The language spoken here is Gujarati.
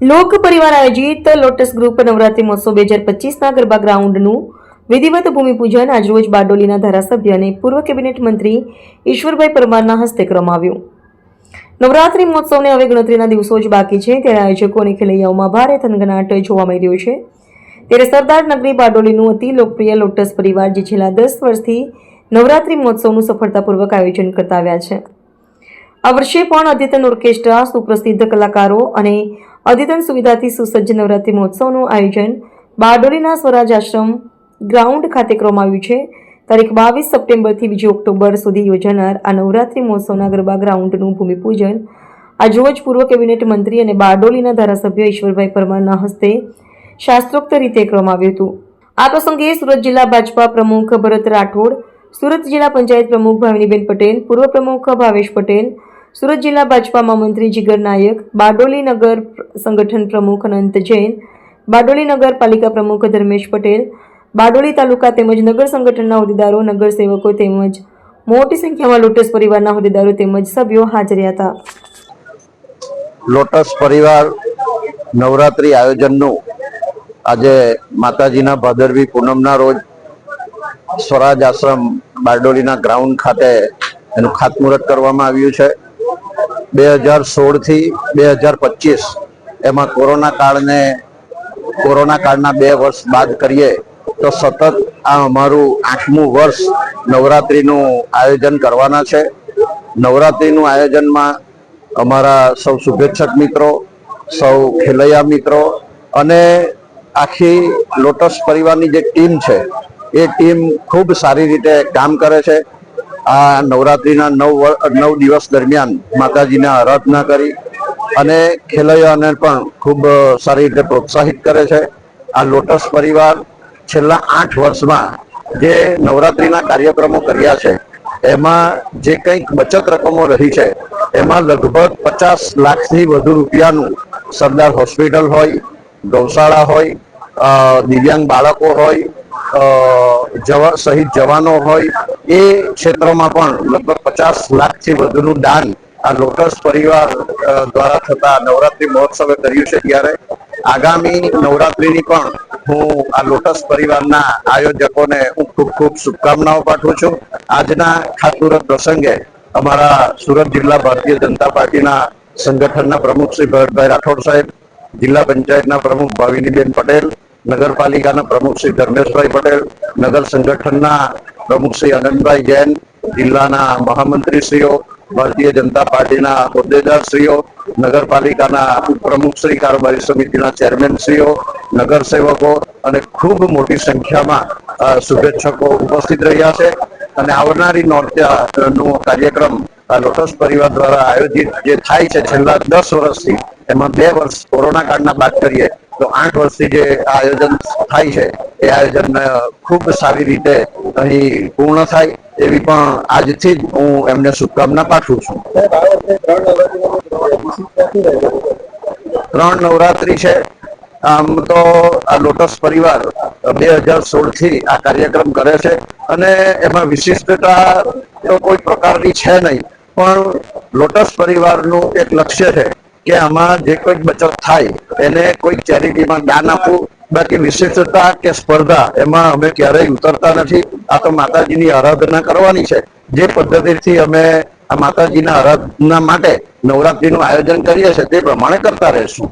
લોક પરિવાર આયોજિત લોટસ ગ્રુપ નવરાત્રી મહોત્સવ બે હજાર પચીસના ગરબા ગ્રાઉન્ડનું વિધિવત ભૂમિપૂજન આજરોજ બારડોલીના ધારાસભ્ય અને પૂર્વ કેબિનેટ મંત્રી ઈશ્વરભાઈ પરમારના હસ્તે કરવામાં નવરાત્રી મહોત્સવને હવે ગણતરીના દિવસો જ બાકી છે. ત્યારે આયોજકો અને ખેલૈયાઓમાં ભારે થનગનાટ જોવા મળી રહ્યો છે. ત્યારે સરદાર નગરી બારડોલીનું અતિ લોકપ્રિય લોટસ પરિવાર જે છેલ્લા દસ વર્ષથી નવરાત્રી મહોત્સવનું સફળતાપૂર્વક આયોજન કરતા આવ્યા છે. આ વર્ષે પણ અદ્યતન ઓર્કેસ્ટ્રા, સુપ્રસિદ્ધ કલાકારો અને અદ્યતન સુવિધાથી સુસજ્જ નવરાત્રી મહોત્સવનું આયોજન બારડોલીના સ્વરાજ આશ્રમ ગ્રાઉન્ડ ખાતે કરવામાં આવ્યું છે. તારીખ બાવીસ સપ્ટેમ્બરથી બીજી ઓક્ટોબર સુધી યોજાનાર આ નવરાત્રી મહોત્સવના ગરબા ગ્રાઉન્ડનું ભૂમિપૂજન આજરોજ પૂર્વ કેબિનેટ મંત્રી અને બારડોલીના ધારાસભ્ય ઈશ્વરભાઈ પરમારના હસ્તે શાસ્ત્રોક્ત રીતે કરવામાં આવ્યું હતું. આ પ્રસંગે સુરત જિલ્લા ભાજપા પ્રમુખ ભરત રાઠોડ, સુરત જિલ્લા પંચાયત પ્રમુખ ભાવિનીબેન પટેલ, પૂર્વ પ્રમુખ ભાવેશ પટેલ સુરત જિલ્લા ભાજપામાં મંત્રી જીગર નાયક, બારડોલી નગર સંગઠન પ્રમુખ અનંત જૈન, બારડોલી નગરપાલિકા પ્રમુખ ધર્મેશ પટેલ, બારડોલી તાલુકા તેમજ નગર સંગઠનના હોદ્દેદારો નગરસેવકો તેમજ મોટી સંખ્યામાં લોટસ પરિવારના હોદ્દેદારો તેમજ સભ્યો હાજર હતા. લોટસ પરિવાર નવરાત્રી આયોજનનું આજે માતાજીના ભાદરવી પૂનમના રોજ સ્વરાજ આશ્રમ બારડોલીના ગ્રાઉન્ડ ખાતે એનું ખાતમુહૂર્ત કરવામાં આવ્યું છે. બે હજાર સોળથી બે હજાર પચીસ એમાં કોરોના કાળને, કોરોના કાળના બે વર્ષ બાદ કરીએ તો સતત આ અમારું આઠમું વર્ષ નવરાત્રિનું આયોજન કરવાના છે. નવરાત્રિનું આયોજનમાં અમારા સૌ શુભેચ્છક મિત્રો, સૌ ખેલૈયા મિત્રો અને આખી લોટસ પરિવારની જે ટીમ છે, એ ટીમ ખૂબ સારી રીતે કામ કરે છે. આ નવરાત્રિના નવ નવ દિવસ દરમિયાન માતાજીને આરાધના કરી અને ખેલૈયાને પણ ખૂબ સારી રીતે પ્રોત્સાહિત કરે છે. આ લોટસ પરિવાર છેલ્લા આઠ વર્ષમાં જે નવરાત્રિના કાર્યક્રમો કર્યા છે, એમાં જે કંઈક બચત રકમો રહી છે, એમાં લગભગ પચાસ લાખથી વધુ રૂપિયાનું સરદાર હોસ્પિટલ હોય, ગૌશાળા હોય દિવ્યાંગ બાળકો હોય જવા, શહીદ જવાનો હોય, એ ક્ષેત્રમાં પણ લગભગ પચાસ લાખથી વધુનું દાન આ લોટસ પરિવાર દ્વારા થતા નવરાત્રી મહોત્સવે કર્યું છે. ત્યારે આગામી નવરાત્રીની પણ હું આ લોટસ પરિવારના આયોજકોને હું ખૂબ ખૂબ શુભકામનાઓ પાઠવું છું. આજના ખાતમુહૂર્ત પ્રસંગે અમારા સુરત જિલ્લા ભારતીય જનતા પાર્ટીના સંગઠનના પ્રમુખ શ્રી ભરતભાઈ રાઠોડ સાહેબ, જિલ્લા પંચાયતના પ્રમુખ ભાવિનીબેન પટેલ નગરપાલિકાના પ્રમુખ શ્રી ધર્મેશભાઈ પટેલ, નગર સંગઠનના પ્રમુખ શ્રી અનંતભાઈ જૈન, જિલ્લાના મહામંત્રીશ્રીઓ, ભારતીય જનતા પાર્ટીના હોદ્દેદારશ્રીઓ, નગરપાલિકાના પ્રમુખ શ્રી કારોબારી સમિતિના ચેરમેનશ્રીઓ, નગરસેવકો અને ખૂબ મોટી સંખ્યામાં શુભેચ્છકો ઉપસ્થિત રહ્યા છે. અને આવનારી નોરત્યાનો કાર્યક્રમ આ લોટસ પરિવાર દ્વારા આયોજિત જે થાય છે છેલ્લા દસ વર્ષથી, એમાં બે વર્ષ કોરોના કાળના બાદ કરીએ, તો આઠ વર્ષથી જે આયોજન થાય છે, એ આયોજન ખૂબ સારી રીતે અહીં પૂર્ણ થાય, એવી પણ આજથી જ હું એમને શુભકામના પાઠવું છું. ત્રણ નવરાત્રી છે, આમ તો આ લોટસ પરિવાર બે હજાર સોળથી આ કાર્યક્રમ કરે છે, અને એમાં વિશિષ્ટતા કોઈ પ્રકારની છે નહીં પણ લોટસ પરિવારનું એક લક્ષ્ય છે કે આમાં જે કોઈ બચત થાય, એને કોઈ ચેરિટીમાં દાન આપવું, બાકી વિશિષ્ટતા કે સ્પર્ધા, એમાં અમે ક્યારેય ઉતરતા નથી. આ તો માતાજીની આરાધના કરવાની છે. જે પદ્ધતિથી અમે આ માતાજીના આરાધના માટે નવરાત્રીનું આયોજન કરીએ છીએ તે પ્રમાણે કરતા રહેશું.